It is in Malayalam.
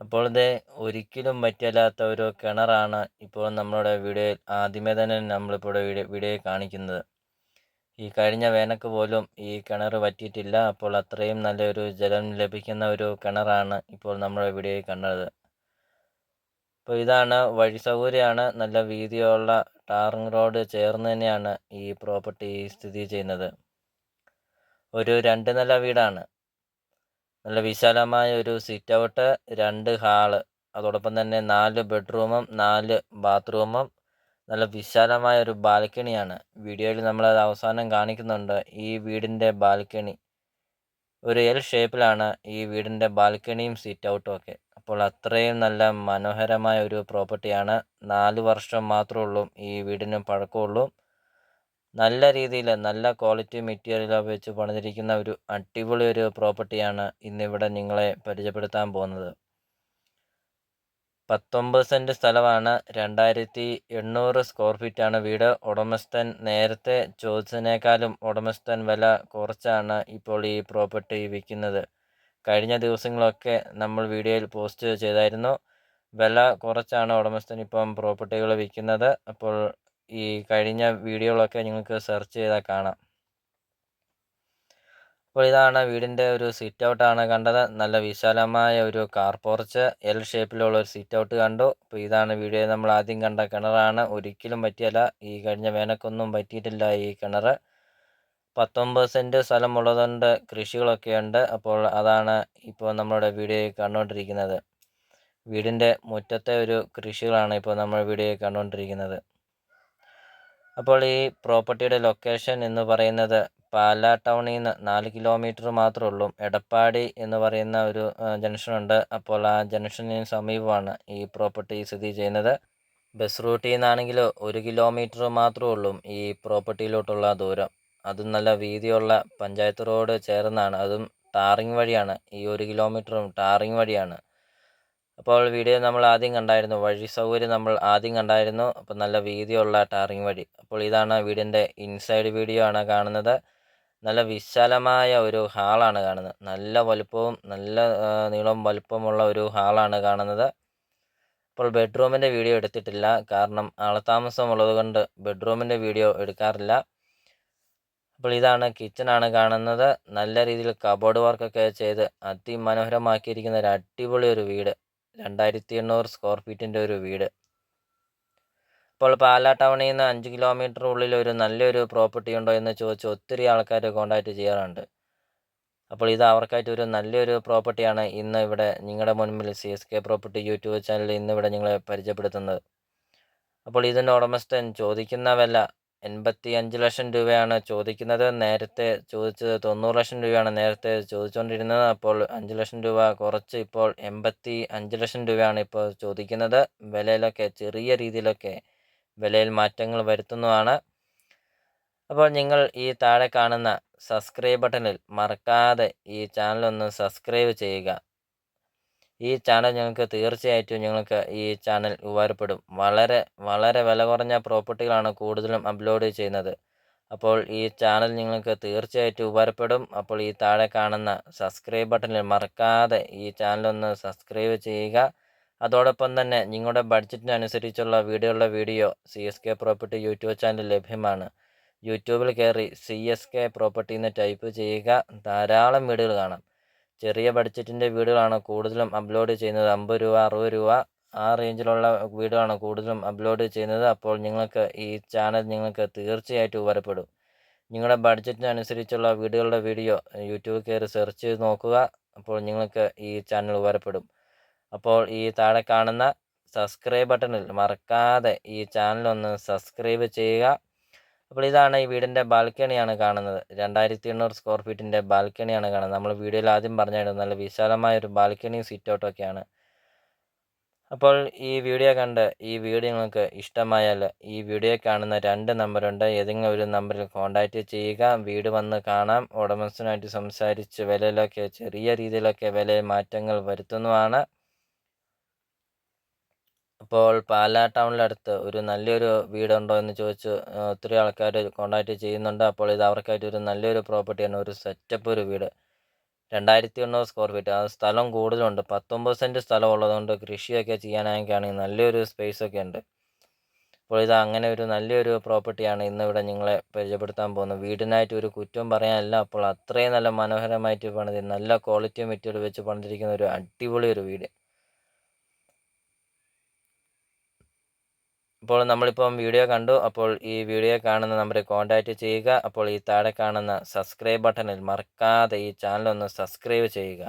അപ്പോൾ ഇത് ഒരിക്കലും പറ്റില്ലാത്ത ഒരു കിണറാണ് ഇപ്പോൾ നമ്മുടെ വീഡിയോയിൽ ആദ്യമേ തന്നെ നമ്മളിപ്പോൾ വീഡിയോ വീഡിയോയിൽ കാണിക്കുന്നത്. ഈ കഴിഞ്ഞ വേനക്ക് പോലും ഈ കിണർ വറ്റിയിട്ടില്ല. അപ്പോൾ അത്രയും നല്ലൊരു ജലം ലഭിക്കുന്ന ഒരു കിണറാണ് ഇപ്പോൾ നമ്മുടെ വീഡിയോയിൽ കണ്ടത്. അപ്പോൾ ഇതാണ് വഴി സൗകര്യമാണ്. നല്ല വീതിയുള്ള ടാറിങ് റോഡ് ചേർന്ന് തന്നെയാണ് ഈ പ്രോപ്പർട്ടി സ്ഥിതി ചെയ്യുന്നത്. ഒരു രണ്ട് നില വീടാണ്. നല്ല വിശാലമായ ഒരു സിറ്റ് ഔട്ട് രണ്ട് ഹാൾ അതോടൊപ്പം തന്നെ നാല് ബെഡ്റൂമും നാല് ബാത്റൂമും നല്ല വിശാലമായ ഒരു ബാൽക്കണിയാണ് വീഡിയോയിൽ നമ്മളത് അവസാനം കാണിക്കുന്നുണ്ട്. ഈ വീടിന്റെ ബാൽക്കണി ഒരു എൽ ഷേപ്പിലാണ് ഈ വീടിന്റെ ബാൽക്കണിയും സിറ്റ് ഔട്ടും ഒക്കെ. അപ്പോൾ അത്രയും നല്ല മനോഹരമായ ഒരു പ്രോപ്പർട്ടിയാണ് നാല് വർഷം മാത്രമേ ഉള്ളൂ ഈ വീടിന് പഴക്കമുള്ളൂ. നല്ല രീതിയിൽ നല്ല ക്വാളിറ്റി മെറ്റീരിയൽ വെച്ച് പണിതിരിക്കുന്ന ഒരു അടിപൊളി ഒരു പ്രോപ്പർട്ടിയാണ് ഇന്നിവിടെ നിങ്ങളെ പരിചയപ്പെടുത്താൻ പോകുന്നത്. പത്തൊമ്പത് സെന്റ് സ്ഥലമാണ്. രണ്ടായിരത്തി എണ്ണൂറ് സ്ക്വയർ ഫീറ്റാണ് വീട്. ഉടമസ്ഥൻ നേരത്തെ ചോദിച്ചതിനേക്കാളും ഉടമസ്ഥൻ വില കുറച്ചാണ് ഇപ്പോൾ ഈ പ്രോപ്പർട്ടി വിൽക്കുന്നത്. കഴിഞ്ഞ ദിവസങ്ങളൊക്കെ നമ്മൾ വീഡിയോയിൽ പോസ്റ്റ് ചെയ്തായിരുന്നു. വില കുറച്ചാണ് ഉടമസ്ഥൻ ഇപ്പം പ്രോപ്പർട്ടികൾ വിൽക്കുന്നത്. അപ്പോൾ ഈ കഴിഞ്ഞ വീഡിയോകളൊക്കെ നിങ്ങൾക്ക് സെർച്ച് ചെയ്താൽ കാണാം. അപ്പോൾ ഇതാണ് വീടിന്റെ ഒരു സിറ്റ് ഔട്ടാണ് കണ്ടത്. നല്ല വിശാലമായ ഒരു കാർ പോർച്ച് എൽ ഷേപ്പിലുള്ള ഒരു സിറ്റ് ഔട്ട് കണ്ടു. അപ്പോൾ ഇതാണ് വീഡിയോ നമ്മൾ ആദ്യം കണ്ട കിണറാണ് ഒരിക്കലും പറ്റിയല്ല. ഈ കഴിഞ്ഞ വേനക്കൊന്നും പറ്റിയിട്ടില്ല ഈ കിണർ. പത്തൊമ്പത് സെന്റ് സ്ഥലമുള്ളതുകൊണ്ട് കൃഷികളൊക്കെ ഉണ്ട്. അപ്പോൾ അതാണ് ഇപ്പോൾ നമ്മുടെ വീഡിയോയിൽ കണ്ടുകൊണ്ടിരിക്കുന്നത്. വീടിന്റെ മുറ്റത്തെ ഒരു കൃഷികളാണ് ഇപ്പോൾ നമ്മൾ വീഡിയോയിൽ കണ്ടുകൊണ്ടിരിക്കുന്നത്. അപ്പോൾ ഈ പ്രോപ്പർട്ടിയുടെ ലൊക്കേഷൻ എന്ന് പറയുന്നത് പാലാ ടൗണിൽ നിന്ന് നാല് കിലോമീറ്റർ മാത്രമേ ഉള്ളൂ. എടപ്പാടി എന്ന് പറയുന്ന ഒരു ജംഗ്ഷനുണ്ട് അപ്പോൾ ആ ജംഗ്ഷന് സമീപമാണ് ഈ പ്രോപ്പർട്ടി സ്ഥിതി ചെയ്യുന്നത്. ബസ് റൂട്ടിൽ നിന്നാണെങ്കിൽ ഒരു കിലോമീറ്റർ മാത്രമേ ഉള്ളൂ ഈ പ്രോപ്പർട്ടിയിലോട്ടുള്ള ദൂരം. അതും നല്ല വീതിയുള്ള പഞ്ചായത്ത് റോഡ് ചേർന്നാണ്. അതും ടാറിങ് വഴിയാണ്. ഈ ഒരു കിലോമീറ്ററും ടാറിങ് വഴിയാണ്. അപ്പോൾ വീഡിയോ നമ്മൾ ആദ്യം കണ്ടായിരുന്നു. വഴി സൗകര്യം നമ്മൾ ആദ്യം കണ്ടായിരുന്നു. അപ്പോൾ നല്ല വീതിയുള്ള ടാറിങ് വഴി. അപ്പോൾ ഇതാണ് വീടിന്റെ ഇൻസൈഡ് വീഡിയോ ആണ് കാണുന്നത്. നല്ല വിശാലമായ ഒരു ഹാളാണ് കാണുന്നത്. നല്ല വലുപ്പവും നല്ല നീളവും വലുപ്പമുള്ള ഒരു ഹാളാണ് കാണുന്നത്. അപ്പോൾ ബെഡ്റൂമിന്റെ വീഡിയോ എടുത്തിട്ടില്ല. കാരണം ആളത്താമസം ഉള്ളതുകൊണ്ട് ബെഡ്റൂമിന്റെ വീഡിയോ എടുക്കാറില്ല. അപ്പോൾ ഇതാണ് കിച്ചണാണ് കാണുന്നത്. നല്ല രീതിയിൽ കബോർഡ് വർക്കൊക്കെ ചെയ്ത് അതിമനോഹരമാക്കിയിരിക്കുന്ന ഒരു അടിപൊളി ഒരു വീട്. രണ്ടായിരത്തി എണ്ണൂറ് സ്ക്വയർ ഫീറ്റിന്റെ ഒരു വീട്. ഇപ്പോൾ പാലാ ടൗണിൽ നിന്ന് അഞ്ച് കിലോമീറ്റർ ഉള്ളിൽ ഒരു നല്ലൊരു പ്രോപ്പർട്ടി ഉണ്ടോ എന്ന് ചോദിച്ച് ഒത്തിരി ആൾക്കാർ കോൺടാക്റ്റ് ചെയ്യാറുണ്ട്. അപ്പോൾ ഇത് അവർക്കായിട്ട് ഒരു നല്ലൊരു പ്രോപ്പർട്ടിയാണ് ഇന്ന് ഇവിടെ നിങ്ങളുടെ മുൻപിൽ C S K property YouTube ചാനലിൽ ഇന്ന് ഇവിടെ നിങ്ങളെ പരിചയപ്പെടുത്തുന്നത്. അപ്പോൾ ഇതിന്റെ ഉടമസ്ഥൻ ചോദിക്കുന്ന വില എൺപത്തി അഞ്ച് ലക്ഷം രൂപയാണ് ചോദിക്കുന്നത്. നേരത്തെ ചോദിച്ചത് തൊണ്ണൂറ് ലക്ഷം രൂപയാണ്. നേരത്തെ ചോദിച്ചുകൊണ്ടിരുന്നത് അപ്പോൾ അഞ്ച് ലക്ഷം രൂപ കുറച്ച് ഇപ്പോൾ എൺപത്തി അഞ്ച് ലക്ഷം രൂപയാണ് ഇപ്പോൾ ചോദിക്കുന്നത്. വിലയിലൊക്കെ ചെറിയ രീതിയിലൊക്കെ വിലയിൽ മാറ്റങ്ങൾ വരുത്തുന്നതാണ്. അപ്പോൾ നിങ്ങൾ ഈ താഴെ കാണുന്ന സബ്സ്ക്രൈബ് ബട്ടണിൽ മറക്കാതെ ഈ ചാനൽ ഒന്ന് സബ്സ്ക്രൈബ് ചെയ്യുക. ഈ ചാനൽ ഞങ്ങൾക്ക് തീർച്ചയായിട്ടും ഞങ്ങൾക്ക് ഈ ചാനൽ ഉപകാരപ്പെടും. വളരെ വളരെ വില കുറഞ്ഞ പ്രോപ്പർട്ടികളാണ് കൂടുതലും അപ്ലോഡ് ചെയ്യുന്നത്. അപ്പോൾ ഈ ചാനൽ നിങ്ങൾക്ക് തീർച്ചയായിട്ടും ഉപകാരപ്പെടും. അപ്പോൾ ഈ താഴെ കാണുന്ന സബ്സ്ക്രൈബ് ബട്ടണിൽ മറക്കാതെ ഈ ചാനൽ ഒന്ന് സബ്സ്ക്രൈബ് ചെയ്യുക. അതോടൊപ്പം തന്നെ നിങ്ങളുടെ ബഡ്ജറ്റിനനുസരിച്ചുള്ള വീഡിയോയുള്ള video C S K property YouTube channel ലഭ്യമാണ്. യൂട്യൂബിൽ കയറി സി എസ് കെ പ്രോപ്പർട്ടി എന്ന് ടൈപ്പ് ചെയ്യുക. ധാരാളം വീഡിയോകൾ കാണാം. ചെറിയ ബഡ്ജറ്റിന്റെ വീടുകളാണ് കൂടുതലും അപ്ലോഡ് ചെയ്യുന്നത്. അമ്പത് രൂപ അറുപത് രൂപ ആ റേഞ്ചിലുള്ള വീടുകളാണ് കൂടുതലും അപ്ലോഡ് ചെയ്യുന്നത്. അപ്പോൾ നിങ്ങൾക്ക് ഈ ചാനൽ നിങ്ങൾക്ക് തീർച്ചയായിട്ടും ഉപകാരപ്പെടും. നിങ്ങളുടെ ബഡ്ജറ്റിനനുസരിച്ചുള്ള വീടുകളുടെ വീഡിയോ യൂട്യൂബിൽ കയറി സെർച്ച് ചെയ്ത് നോക്കുക. അപ്പോൾ നിങ്ങൾക്ക് ഈ ചാനൽ ഉപകാരപ്പെടും. അപ്പോൾ ഈ താഴെ കാണുന്ന സബ്സ്ക്രൈബ് ബട്ടണിൽ മറക്കാതെ ഈ ചാനൽ ഒന്ന് സബ്സ്ക്രൈബ് ചെയ്യുക. അപ്പോൾ ഇതാണ് ഈ വീടിന്റെ ബാൽക്കണിയാണ് കാണുന്നത്. രണ്ടായിരത്തി എണ്ണൂറ് സ്ക്വയർ ഫീറ്റിന്റെ ബാൽക്കണിയാണ് കാണുന്നത്. നമ്മൾ വീഡിയോയിൽ ആദ്യം പറഞ്ഞായിരുന്നു നല്ല വിശാലമായ ഒരു ബാൽക്കണിയും സിറ്റ് ഔട്ടൊക്കെയാണ് അപ്പോൾ ഈ വീഡിയോ കണ്ട് ഈ വീഡിയോ നിങ്ങൾക്ക് ഇഷ്ടമായാൽ ഈ വീഡിയോ കാണുന്ന രണ്ട് നമ്പറുണ്ട്. ഏതെങ്കിലും ഒരു നമ്പറിൽ കോൺടാക്റ്റ് ചെയ്യുക. വീട് വന്ന് കാണാം. ഉടമസ്ഥനായിട്ട് സംസാരിച്ച് വിലയിലൊക്കെ ചെറിയ രീതിയിലൊക്കെ വില മാറ്റങ്ങൾ വരുത്തുന്നതാണ്. അപ്പോൾ പാലാ ടൗണിലടുത്ത് ഒരു നല്ലൊരു വീടുണ്ടോ എന്ന് ചോദിച്ച് ഒത്തിരി ആൾക്കാർ കോൺടാക്റ്റ് ചെയ്യുന്നുണ്ട്. അപ്പോൾ ഇത് അവർക്കായിട്ട് ഒരു നല്ലൊരു പ്രോപ്പർട്ടിയാണ് ഒരു സെറ്റപ്പ് ഒരു വീട്. രണ്ടായിരത്തി എണ്ണൂറ് സ്ക്വയർ ഫീറ്റ്. ആ സ്ഥലം കൂടുതലുണ്ട്. പത്തൊമ്പത് സെന്റ് സ്ഥലം ഉള്ളതുകൊണ്ട് കൃഷിയൊക്കെ ചെയ്യാനാണെങ്കിൽ നല്ലൊരു സ്പേസ് ഒക്കെ ഉണ്ട്. അപ്പോൾ ഇത് അങ്ങനെ ഒരു നല്ലൊരു പ്രോപ്പർട്ടിയാണ് ഇന്ന് ഇവിടെ നിങ്ങളെ പരിചയപ്പെടുത്താൻ പോകുന്നത്. വീടിനായിട്ട് ഒരു കുറ്റം പറയാനല്ല. അപ്പോൾ അത്രയും നല്ല മനോഹരമായിട്ട് പണിത് നല്ല ക്വാളിറ്റി മെറ്റീരിയൽ വെച്ച് പണിതിരിക്കുന്ന ഒരു അടിപൊളി ഒരു വീട്. അപ്പോൾ നമ്മളിപ്പം വീഡിയോ കണ്ടു അപ്പോൾ ഈ വീഡിയോ കാണുന്ന നമ്പറിൽ കോൺടാക്റ്റ് ചെയ്യുക അപ്പോൾ ഈ താഴെ കാണുന്ന സബ്സ്ക്രൈബ് ബട്ടണിൽ മറക്കാതെ ഈ ചാനൽ ഒന്ന് സബ്സ്ക്രൈബ് ചെയ്യുക.